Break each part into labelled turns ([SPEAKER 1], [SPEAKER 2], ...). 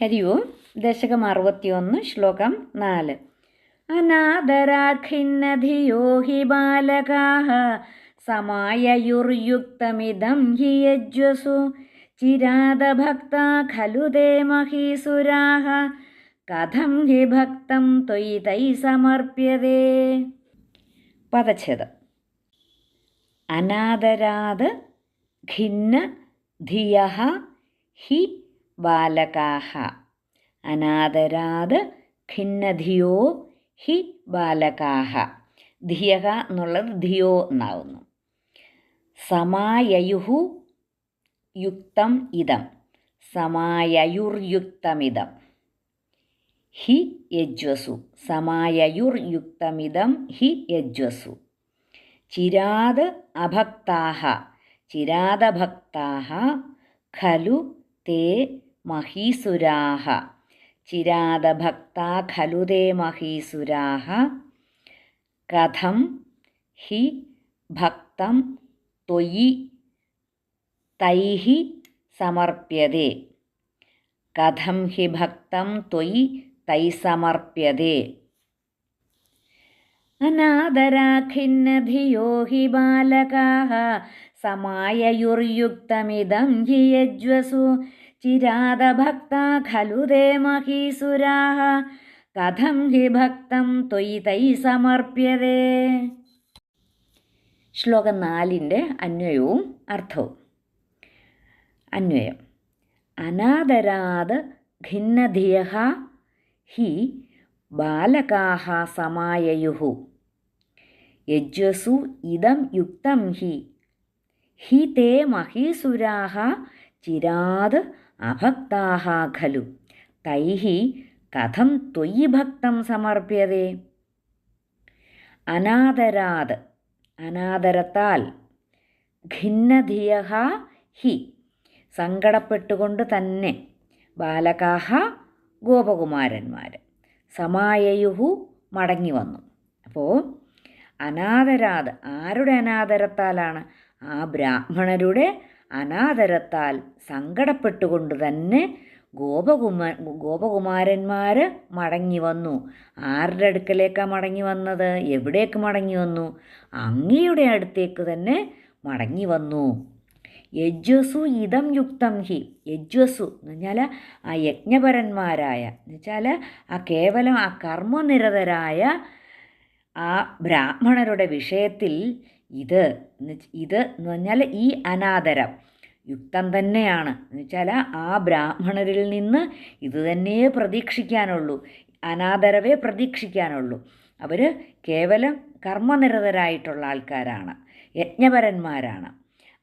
[SPEAKER 1] ഹരി ഓം. ദശകം അറുപത്തിയൊന്ന് ശ്ലോകം നാല്. അനാദരാഖിന്നധിയോ ഹി ബാലകാः സമായയുർയുക്തമിദം ഹി യജ്വസു. ചിരാതഭക്താ ഖലു തേ മഹീസുരാः കഥം ഹി ഭക്തം ത്വയി തൈ സമർപ്യതേ. പദച്ഛേദം. അനാദരാത് ഖിന്ന ധിയ ഹി ബാലകാഹ. അനാദരാത് ഖിന്നധിയോ ഹി ബാലകാഹ. ധിയക എന്നുള്ളത് ധിയോ എന്നാവുന്നു. സമായയുഹു യുക്തം ഇതം. സമായയുർയുക്തമിതം. ഹി യജ്വസു. സമായയുർയുക്തമിതം ഹി യജ്വസു. ചിരാത് അഭക്താഹ. ചിരാതഭക്താഹ ഖലു തേ മഹീസുരാഹ. ചിരാതഭക്താ ഖലു തേ മഹീസുരാഹ. കഥം ഹി ഭക്തം ത്വയി തൈഹി സമർപ്യതേ. കഥം ഹി ഭക്തം ത്വയി തൈ സമർപ്യതേ. അനാദരാഖിന്നധിയോ ഹി ബാലകാः സമായയുർയുക്തമിദം ഹി യജ്വസു. ചിരാതഭക്താ ഖലു ദേ മഹീസുരാः കഥം ഹി ഭക്തം ത്വയി തൈ സമർപ്യതേ ശ്ലോകം നാലിന്റെ അന്വയവും അർത്ഥവും. അന്വയം. അനാദരാത് ഖിന്നധിയ ഹി ബാലകാഹ സമായയുः യജ്വസു ഇതം യുക്തം ഹി. ഹി തേ മഹീസുരാഹ ചിരാത് അഭക്താഹ ഖലു. തൈഹി കഥം ത്വയി ഭക്തം സമർപ്യതേ അനാദരാത് അനാദരത്താൽ ഖിന്നധിയ ഹി. സങ്കടപ്പെട്ടുകൊണ്ട് തന്നെ ബാലകാഹ ഗോപകുമാരന്മാർ സമായയുഹു മടങ്ങി വന്നു. അപ്പോൾ അനാദരാത് ആരുടെ അനാദരത്താലാണ്? ആ ബ്രാഹ്മണരുടെ അനാദരത്താൽ സങ്കടപ്പെട്ടുകൊണ്ട് തന്നെ ഗോപകുമാ ഗോപകുമാരന്മാർ മടങ്ങി വന്നു. ആരുടെ അടുക്കലേക്കാണ് മടങ്ങി വന്നത്? എവിടേക്ക് മടങ്ങി വന്നു? അങ്ങയുടെ അടുത്തേക്ക് തന്നെ മടങ്ങി വന്നു. യജ്വസു ഇതം യുക്തം ഹി. യജ്വസു എന്ന് വെച്ചാൽ ആ യജ്ഞപരന്മാരായ എന്ന് വെച്ചാൽ ആ കേവലം ആ കർമ്മനിരതരായ ആ ബ്രാഹ്മണരുടെ വിഷയത്തിൽ ഇത് ഇത് എന്ന് പറഞ്ഞാൽ ഈ അനാദരം യുക്തം തന്നെയാണ്. എന്ന് വെച്ചാൽ ആ ബ്രാഹ്മണരിൽ നിന്ന് ഇത് തന്നെയേ പ്രതീക്ഷിക്കാനുള്ളൂ. അനാദരവേ പ്രതീക്ഷിക്കാനുള്ളൂ. അവർ കേവലം കർമ്മനിരതരായിട്ടുള്ള ആൾക്കാരാണ് യജ്ഞപരന്മാരാണ്.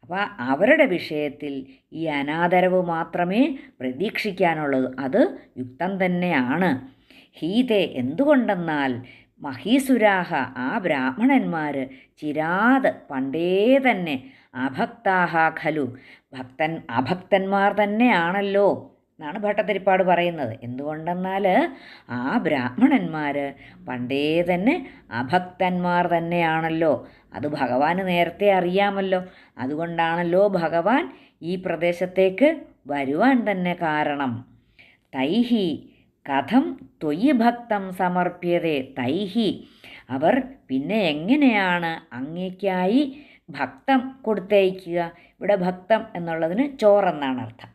[SPEAKER 1] അപ്പോൾ അവരുടെ വിഷയത്തിൽ ഈ അനാദരവ് മാത്രമേ പ്രതീക്ഷിക്കാനുള്ളൂ. അത് യുക്തം തന്നെയാണ്. ഹീതെ എന്തുകൊണ്ടെന്നാൽ മഹീസുരാഹ ആ ബ്രാഹ്മണന്മാർ ചിരാത് പണ്ടേ തന്നെ അഭക്താഹ ഖലു. ഭക്തൻ അഭക്തന്മാർ തന്നെയാണല്ലോ എന്നാണ് ഭട്ടതിരിപ്പാട് പറയുന്നത്. എന്തുകൊണ്ടെന്നാൽ ആ ബ്രാഹ്മണന്മാർ പണ്ടേ തന്നെ അഭക്തന്മാർ തന്നെയാണല്ലോ. അത് ഭഗവാന് നേരത്തെ അറിയാമല്ലോ. അതുകൊണ്ടാണല്ലോ ഭഗവാൻ ഈ പ്രദേശത്തേക്ക് വരുവാൻ തന്നെ കാരണം. തൈഹി കഥം ത്വയി ഭക്തം സമർപ്യതേ തൈഹി. അവർ പിന്നെ എങ്ങനെയാണ് അങ്ങേക്കായി ഭക്തം കൊടുത്തയക്കുക? ഇവിടെ ഭക്തം എന്നുള്ളതിന് ചോറെന്നാണ് അർത്ഥം.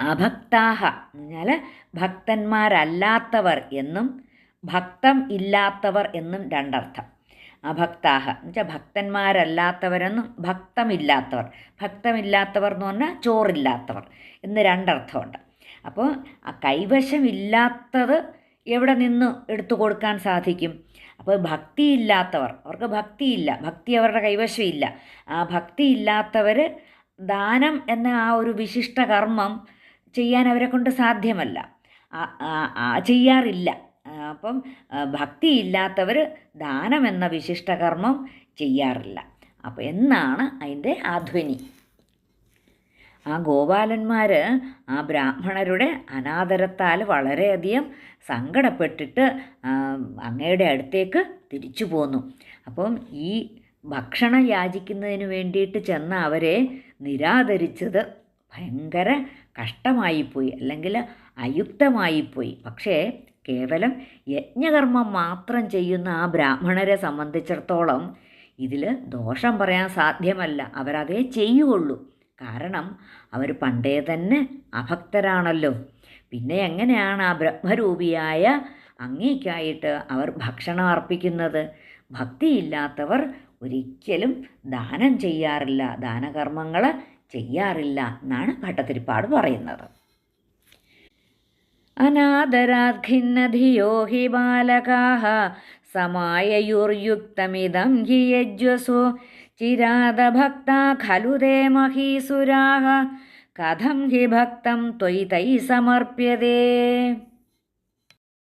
[SPEAKER 1] അഭക്താഹ എന്ന് പറഞ്ഞാൽ ഭക്തന്മാരല്ലാത്തവർ എന്നും ഭക്തം ഇല്ലാത്തവർ എന്നും രണ്ടർത്ഥം. അഭക്താഹ എന്ന് വെച്ചാൽ ഭക്തന്മാരല്ലാത്തവരെന്നും ഭക്തമില്ലാത്തവർ. ഭക്തമില്ലാത്തവർ എന്ന് പറഞ്ഞാൽ ചോറില്ലാത്തവർ എന്ന് രണ്ടർത്ഥമുണ്ട്. അപ്പോൾ ആ കൈവശമില്ലാത്തത് എവിടെ നിന്ന് എടുത്തു കൊടുക്കാൻ സാധിക്കും? അപ്പോൾ ഭക്തിയില്ലാത്തവർ അവർക്ക് ഭക്തിയില്ല ഭക്തി അവരുടെ കൈവശമില്ല. ആ ഭക്തിയില്ലാത്തവർ ദാനം എന്ന ആ ഒരു വിശിഷ്ട കർമ്മം ചെയ്യാൻ അവരെ കൊണ്ട് സാധ്യമല്ല. ചെയ്യാറില്ല. അപ്പം ഭക്തിയില്ലാത്തവർ ദാനം എന്ന വിശിഷ്ട കർമ്മം ചെയ്യാറില്ല. അപ്പോൾ എന്നാണ് അതിന്റെ ആധ്വനി. ആ ഗോപാലന്മാർ ആ ബ്രാഹ്മണരുടെ അനാദരത്താൽ വളരെയധികം സങ്കടപ്പെട്ടിട്ട് അങ്ങയുടെ അടുത്തേക്ക് തിരിച്ചു പോന്നു. അപ്പം ഈ ഭക്ഷണം യാചിക്കുന്നതിന് വേണ്ടിയിട്ട് ചെന്ന അവരെ നിരാദരിച്ചത് ഭയങ്കര കഷ്ടമായിപ്പോയി അല്ലെങ്കിൽ അയുക്തമായിപ്പോയി. പക്ഷേ കേവലം യജ്ഞകർമ്മം മാത്രം ചെയ്യുന്ന ആ ബ്രാഹ്മണരെ സംബന്ധിച്ചിടത്തോളം ഇതിൽ ദോഷം പറയാൻ സാധ്യമല്ല. അവരതേ ചെയ്യുള്ളൂ കാരണം അവർ പണ്ടേ തന്നെ അഭക്തരാണല്ലോ. പിന്നെ എങ്ങനെയാണ് ആ ബ്രഹ്മരൂപിയായ അങ്ങേക്കായിട്ട് അവർ ഭക്ഷണം അർപ്പിക്കുന്നത്? ഭക്തിയില്ലാത്തവർ ഒരിക്കലും ദാനം ചെയ്യാറില്ല ദാനകർമ്മങ്ങൾ ചെയ്യാറില്ല എന്നാണ് ഭട്ടതിരിപ്പാട് പറയുന്നത്. അനാദരാഖിന്നധിയോ ഹി ബാലകാഹ സമായയുർയുക്തമിദം ഹി യജ്വസു ചിരാതഭക്താ ഖലു തേ മഹീസുരാः കഥം ഹി ഭക്തം ത്വയി തൈ സമർപ്യതേ